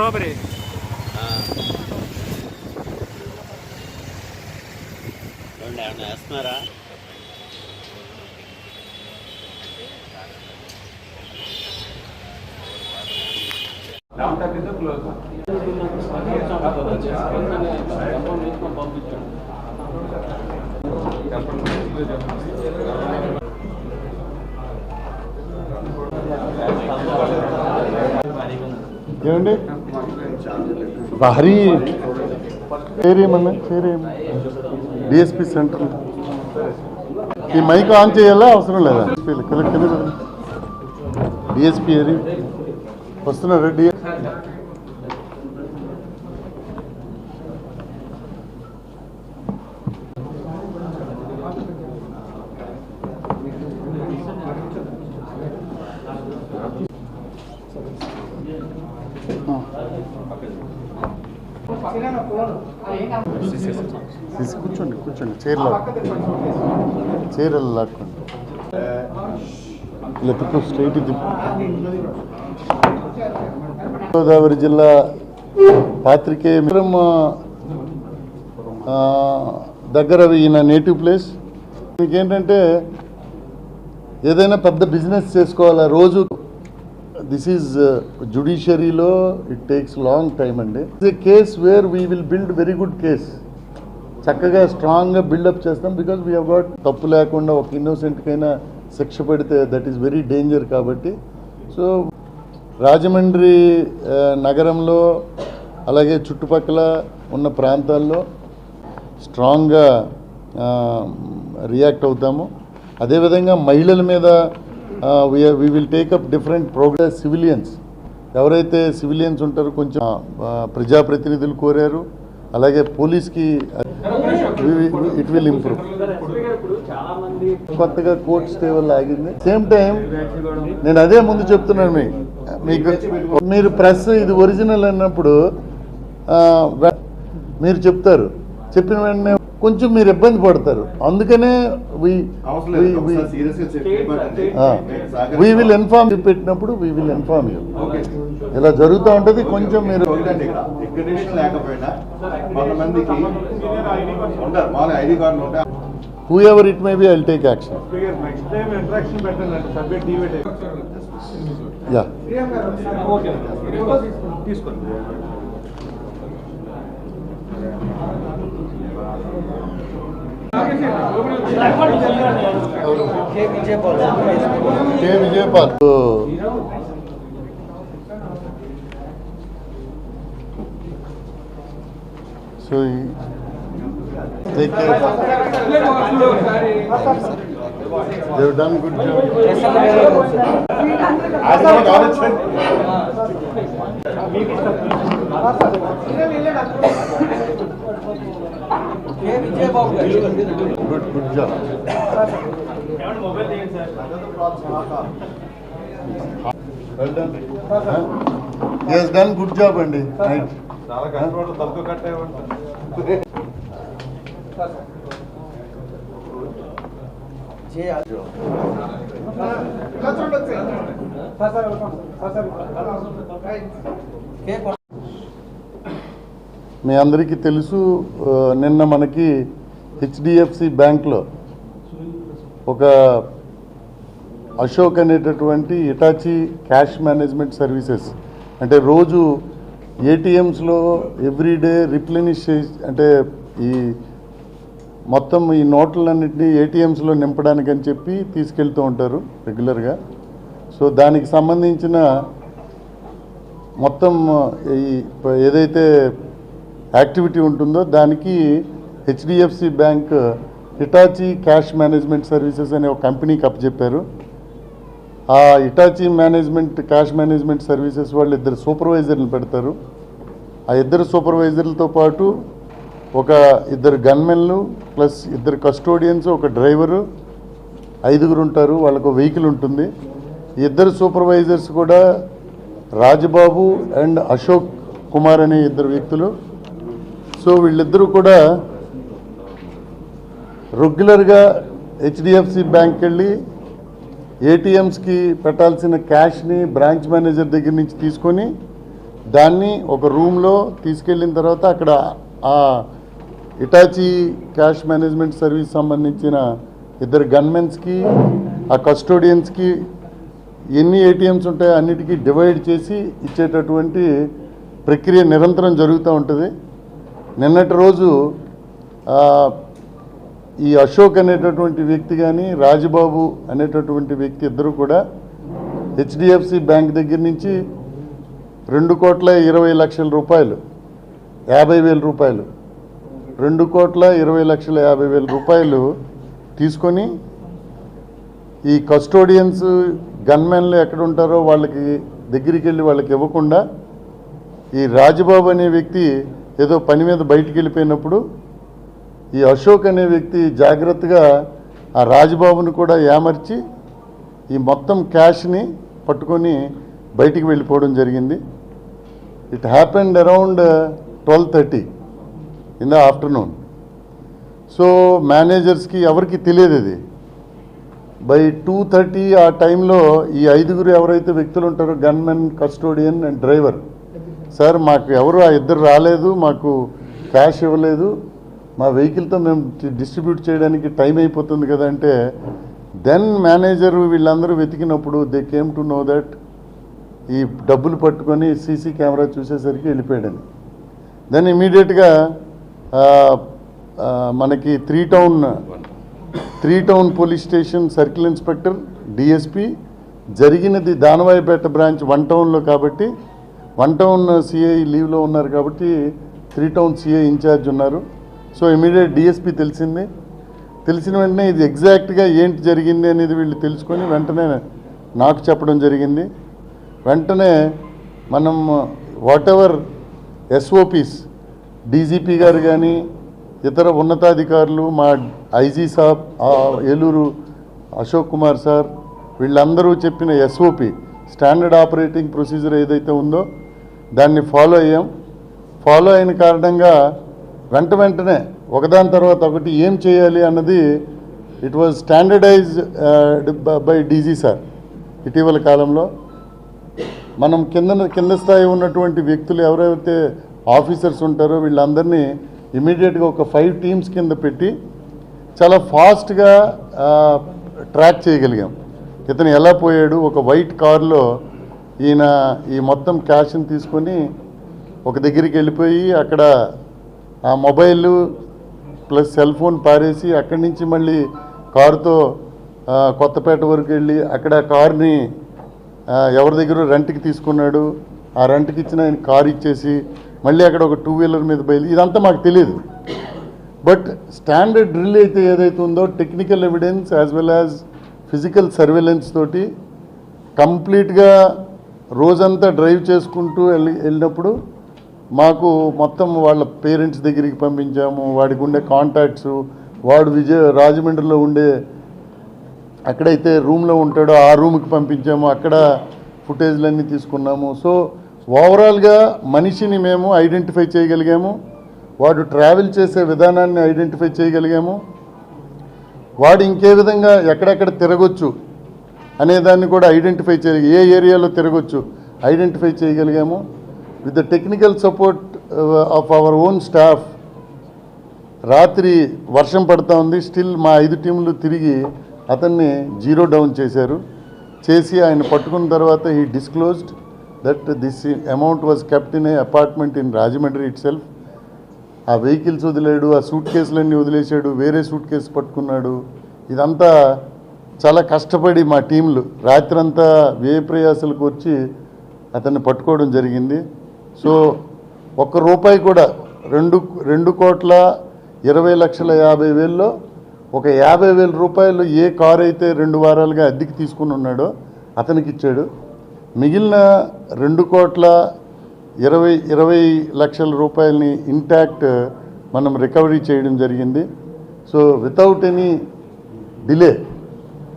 Robbery చూడండి ఏమన్నా వేస్తున్నారా? ఏమండి? భారీ చేరేమన్నా డిఎస్పి సెంటర్ ఈ మైక్ ఆన్ చేయాలా అవసరం లేదా డిఎస్పి ఏరి వస్తున్నారా డి కూర్చోండి కూర్చోండి. చైర్లో చీరలు లాక్కోండి ఇలా తిప్పు స్ట్రైట్ గోదావరి జిల్లా పాత్రికేయ మిత్రం దగ్గర ఈయన నేటివ్ ప్లేస్ మీకేంటంటే ఏదైనా పెద్ద బిజినెస్ చేసుకోవాలా రోజు దిస్ ఈజ్ జుడిషియరీలో ఇట్ టేక్స్ లాంగ్ టైం అండి. It's a case where we will build very good case చక్కగా స్ట్రాంగ్గా బిల్డప్ చేస్తాం బికాజ్ వీ హ్యావ్ గాట్ తప్పు లేకుండా ఒక ఇన్నోసెంట్కైనా శిక్ష పెడితే దట్ ఈస్ వెరీ డేంజర్ కాబట్టి. సో రాజమండ్రి uh, నగరంలో అలాగే చుట్టుపక్కల ఉన్న ప్రాంతాల్లో స్ట్రాంగ్గా రియాక్ట్ uh, అవుతాము. అదేవిధంగా మహిళల మీద we will take up different progress civilians ఎవరైతే సివిలియన్స్ ఉంటారో కొంచెం ప్రజాప్రతినిధులు కోరారు. అలాగే పోలీస్కి ఇట్ విల్ ఇంప్రూవ్ కొత్తగా కోర్ట్ స్టే వల్ల ఆగింది. సేమ్ టైం నేను అదే ముందు చెప్తున్నాను మీకు మీకు మీరు ప్రెస్ ఇది ఒరిజినల్ అన్నప్పుడు మీరు చెప్తారు. చెప్పిన వెంటనే కొంచెం మీరు ఇబ్బంది పడతారు. అందుకనే వీ విల్ ఇన్ఫార్మ్ పెట్టినప్పుడు వీ విల్ ఇన్ఫార్మ్ యూ ఇలా జరుగుతూ ఉంటుంది కొంచెం మీరు whoever it may be I'll take action next time interaction పెట్టండి సబ్జెక్ట్ డివేట్ యా తీసుకోండి K Vijaypal so take care Dev done good job good good job well done yes done good job అండి right చాలా కష్టపడి తక్కువ కట్టే మీ అందరికీ తెలుసు నిన్న మనకి హెచ్డిఎఫ్సి బ్యాంక్లో ఒక అశోక్ అనేటటువంటి ఇటాచి క్యాష్ మేనేజ్మెంట్ సర్వీసెస్ అంటే రోజు ఏటీఎమ్స్లో ఎవ్రీడే రిప్లెనిష్ అంటే ఈ మొత్తం ఈ నోట్లన్నింటినీ ఏటీఎమ్స్లో నింపడానికి అని చెప్పి తీసుకెళ్తూ ఉంటారు రెగ్యులర్గా. సో దానికి సంబంధించిన మొత్తం ఈ ఏదైతే యాక్టివిటీ ఉంటుందో దానికి HDFC bank Hitachi cash management services అనే ఒక కంపెనీకి అప్పచెప్పారు ఆ Hitachi management cash management services వాళ్ళు ఇద్దరు సూపర్వైజర్లు పెడతారు. ఆ ఇద్దరు సూపర్వైజర్లతో పాటు ఒక ఇద్దరు గన్మెన్లు ప్లస్ ఇద్దరు కస్టోడియన్స్ ఒక డ్రైవరు ఐదుగురు ఉంటారు. వాళ్ళకు వెహికల్ ఉంటుంది. ఇద్దరు సూపర్వైజర్స్ కూడా రాజబాబు అండ్ అశోక్ కుమార్ అనే ఇద్దరు వ్యక్తులు సో వీళ్ళిద్దరూ కూడా రెగ్యులర్గా హెచ్డిఎఫ్సి బ్యాంక్ వెళ్ళి ఏటీఎమ్స్కి పెట్టాల్సిన క్యాష్ని బ్రాంచ్ మేనేజర్ దగ్గర నుంచి తీసుకొని దాన్ని ఒక రూమ్లో తీసుకెళ్ళిన తర్వాత అక్కడ ఆ ఇటాచీ క్యాష్ మేనేజ్మెంట్ సర్వీస్ సంబంధించిన ఇద్దరు గన్మెన్స్కి ఆ కస్టోడియన్స్కి ఎన్ని ఏటీఎంస్ ఉంటాయో అన్నిటికీ డివైడ్ చేసి ఇచ్చేటటువంటి ప్రక్రియ నిరంతరం జరుగుతూ ఉంటుంది. నిన్నటి రోజు ఈ అశోక్ అనేటటువంటి వ్యక్తి కానీ రాజబాబు అనేటటువంటి వ్యక్తి ఇద్దరు కూడా హెచ్డిఎఫ్సి బ్యాంక్ దగ్గర నుంచి రెండు కోట్ల ఇరవై లక్షల రూపాయలు యాభై వేల రూపాయలు రెండు కోట్ల ఇరవై లక్షల యాభై వేల రూపాయలు తీసుకొని ఈ కస్టోడియన్స్ గన్మెన్లు ఎక్కడ ఉంటారో వాళ్ళకి దగ్గరికి వెళ్ళి వాళ్ళకి ఇవ్వకుండా ఈ రాజబాబు అనే వ్యక్తి ఏదో పని మీద బయటికి వెళ్ళిపోయినప్పుడు ఈ అశోక్ అనే వ్యక్తి జాగ్రత్తగా ఆ రాజబాబుని కూడా ఏమర్చి ఈ మొత్తం క్యాష్ని పట్టుకొని బయటికి వెళ్ళిపోవడం జరిగింది. It happened around twelve thirty in the afternoon so మేనేజర్స్కి ఎవరికి తెలియదు ఇది. బై టూ థర్టీ ఆ టైంలో ఈ ఐదుగురు ఎవరైతే వ్యక్తులు ఉంటారో gunmen custodian and driver sir మాకు ఎవరు ఆ ఇద్దరు రాలేదు మాకు క్యాష్ ఇవ్వలేదు. మా వెహికల్తో మేము డిస్ట్రిబ్యూట్ చేయడానికి టైం అయిపోతుంది కదా అంటే దెన్ మేనేజర్ వీళ్ళందరూ వెతికినప్పుడు they came to know that ఈ డబ్బులు పట్టుకొని సీసీ కెమెరా చూసేసరికి వెళ్ళిపోయాడని. దెన్ ఇమీడియట్గా మనకి three town three town police station circle inspector DSP జరిగినది దానవాయిపేట బ్రాంచ్ వన్ టౌన్లో కాబట్టి వన్ టౌన్ సిఐ లీవ్లో ఉన్నారు కాబట్టి three town CI in charge ఉన్నారు. సో ఇమీడియట్ డిఎస్పీ తెలిసింది. తెలిసిన వెంటనే ఇది ఎగ్జాక్ట్గా ఏంటి జరిగింది అనేది వీళ్ళు తెలుసుకొని వెంటనే నాకు చెప్పడం జరిగింది. వెంటనే మనం వాట్ ఎవర్ ఎస్ఓపీస్ డీజీపీ గారు కానీ ఇతర ఉన్నతాధికారులు మా ఐజీ సాబ్ ఏలూరు అశోక్ కుమార్ సార్ వీళ్ళందరూ చెప్పిన ఎస్ఓపి స్టాండర్డ్ ఆపరేటింగ్ ప్రొసీజర్ ఏదైతే ఉందో దాన్ని ఫాలో అయ్యాం. ఫాలో అయిన కారణంగా వెంట వెంటనే ఒకదాని తర్వాత ఒకటి ఏం చేయాలి అన్నది it was standardize by DG sir ఇటీవల కాలంలో మనం కింద కింద స్థాయి ఉన్నటువంటి వ్యక్తులు ఎవరైతే ఆఫీసర్స్ ఉంటారో వీళ్ళందరినీ ఇమీడియట్గా ఒక ఫైవ్ టీమ్స్ కింద పెట్టి చాలా ఫాస్ట్గా ట్రాక్ uh, చేయగలిగాం. ఇతను ఎలా పోయాడు? ఒక వైట్ కార్లో ఈయన ఈ మొత్తం క్యాష్ని తీసుకొని ఒక దగ్గరికి వెళ్ళిపోయి అక్కడ ఆ మొబైల్ ప్లస్ సెల్ ఫోన్ పారేసి అక్కడి నుంచి మళ్ళీ కారుతో కొత్తపేట వరకు వెళ్ళి అక్కడ కార్ని ఎవరి దగ్గర రెంట్కి తీసుకున్నాడు. ఆ రెంట్కి ఇచ్చిన ఆయన కారు ఇచ్చేసి మళ్ళీ అక్కడ ఒక టూ వీలర్ మీద బయలు ఇదంతా మాకు తెలియదు బట్ స్టాండర్డ్ డ్రిల్ అయితే ఏదైతే ఉందో technical evidence as well as physical surveillance తోటి కంప్లీట్గా రోజంతా డ్రైవ్ చేసుకుంటూ వెళ్ళి వెళ్ళినప్పుడు మాకు మొత్తం వాళ్ళ పేరెంట్స్ దగ్గరికి పంపించాము. వాడికి ఉండే కాంటాక్ట్స్ వాడు విజయ రాజమండ్రిలో ఉండే ఎక్కడైతే రూమ్లో ఉంటాడో ఆ రూమ్కి పంపించాము. అక్కడ ఫుటేజ్లన్నీ తీసుకున్నాము. సో ఓవరాల్గా మనిషిని మేము ఐడెంటిఫై చేయగలిగాము. వాడు ట్రావెల్ చేసే విధానాన్ని ఐడెంటిఫై చేయగలిగాము. వాడు ఇంకే విధంగా ఎక్కడెక్కడ తిరగొచ్చు అనే దాన్ని కూడా ఐడెంటిఫై చేయ ఏ ఏరియాలో తిరగొచ్చు identify చేయగలిగాము? With the technical support of our own staff రాత్రి వర్షం పడుతూ ఉంది. స్టిల్ మా ఐదు టీంలు తిరిగి అతన్ని జీరో డౌన్ చేశారు. చేసి ఆయన పట్టుకున్న తర్వాత he disclosed that this amount was kept in a apartment in Rajahmundry itself ఆ వెహికల్స్ వదిలేడు ఆ సూట్ కేసులన్నీ వదిలేశాడు వేరే సూట్ కేసు పట్టుకున్నాడు. ఇదంతా చాలా కష్టపడి మా టీంలు రాత్రంతా వ్యయ ప్రయాసాలకు వచ్చి అతన్ని పట్టుకోవడం జరిగింది. సో ఒక్క రూపాయి కూడా రెండు రెండు కోట్ల ఇరవై లక్షల యాభై వేల్లో ఒక యాభై వేల రూపాయలు ఏ కారు అయితే రెండు వారాలుగా అద్దెకి తీసుకుని ఉన్నాడో అతనికి ఇచ్చాడు. మిగిలిన రెండు కోట్ల ఇరవై ఇరవై లక్షల రూపాయలని ఇంటాక్ట్ మనం రికవరీ చేయడం జరిగింది. సో వితౌట్ ఎనీ డిలే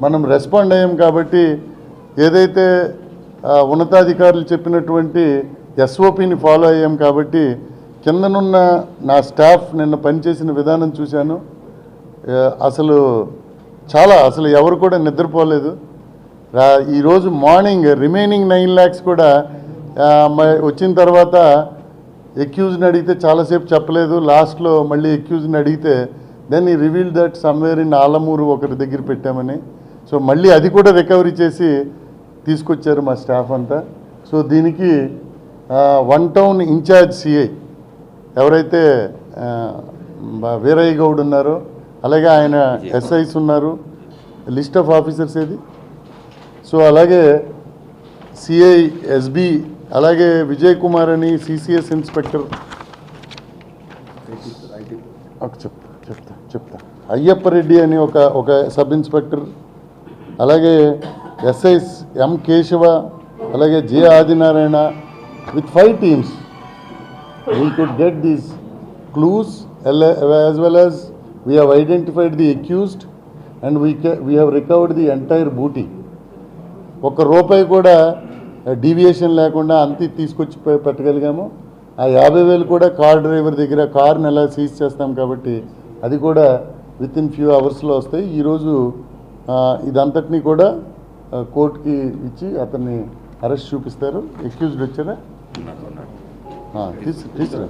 మనం రెస్పాండ్ అయ్యాం కాబట్టి ఏదైతే ఉన్నతాధికారులు చెప్పినటువంటి ఎస్ఓపిని ఫాలో అయ్యాం కాబట్టి కిందనున్న నా స్టాఫ్ నిన్న పనిచేసిన విధానం చూశాను. అసలు చాలా అసలు ఎవరు కూడా నిద్రపోలేదు. రా ఈరోజు మార్నింగ్ రిమైనింగ్ నైన్ ల్యాక్స్ కూడా వచ్చిన తర్వాత ఎక్యూజ్ని అడిగితే చాలాసేపు చెప్పలేదు. లాస్ట్లో మళ్ళీ ఎక్యూజ్ని అడిగితే then he reveal that somewhere in Alamuru ఒకరి దగ్గర పెట్టామని. సో మళ్ళీ అది కూడా రికవరీ చేసి తీసుకొచ్చారు మా స్టాఫ్ అంతా. సో దీనికి వన్ టౌన్ ఇన్ఛార్జ్ సిఐ ఎవరైతే వీరయ్య గౌడ్ ఉన్నారో అలాగే ఆయన ఎస్ఐస్ ఉన్నారు లిస్ట్ ఆఫ్ ఆఫీసర్స్ ఏది? సో అలాగే సిఐ ఎస్బి అలాగే విజయ్ కుమార్ అని సిసిఎస్ ఇన్స్పెక్టర్. ఒక చెప్తా చెప్తా చెప్తా. అయ్యప్ప రెడ్డి అని ఒక ఒక సబ్ ఇన్స్పెక్టర్. అలాగే ఎస్ఐస్ ఎం కేశవ అలాగే J Adinarayana with five teams we could get these clues as well as we have identified the the and we we have recovered the entire booty ఒక రూపాయి కూడా డీవియేషన్ లేకుండా అంతే తీసుకొచ్చి పెట్టగలిగాము. ఆ యాభై వేలు కూడా కార్ డ్రైవర్ దగ్గర కార్ని ఎలా సీజ్ చేస్తాం కాబట్టి అది కూడా విత్ ఇన్ ఫ్యూ అవర్స్లో వస్తాయి. ఈరోజు ఇదంతటినీ కూడా కోర్టుకి ఇచ్చి అతన్ని అరెస్ట్ చూపిస్తారు. ఎక్యూజ్డ్ వచ్చారా? తీసుకురా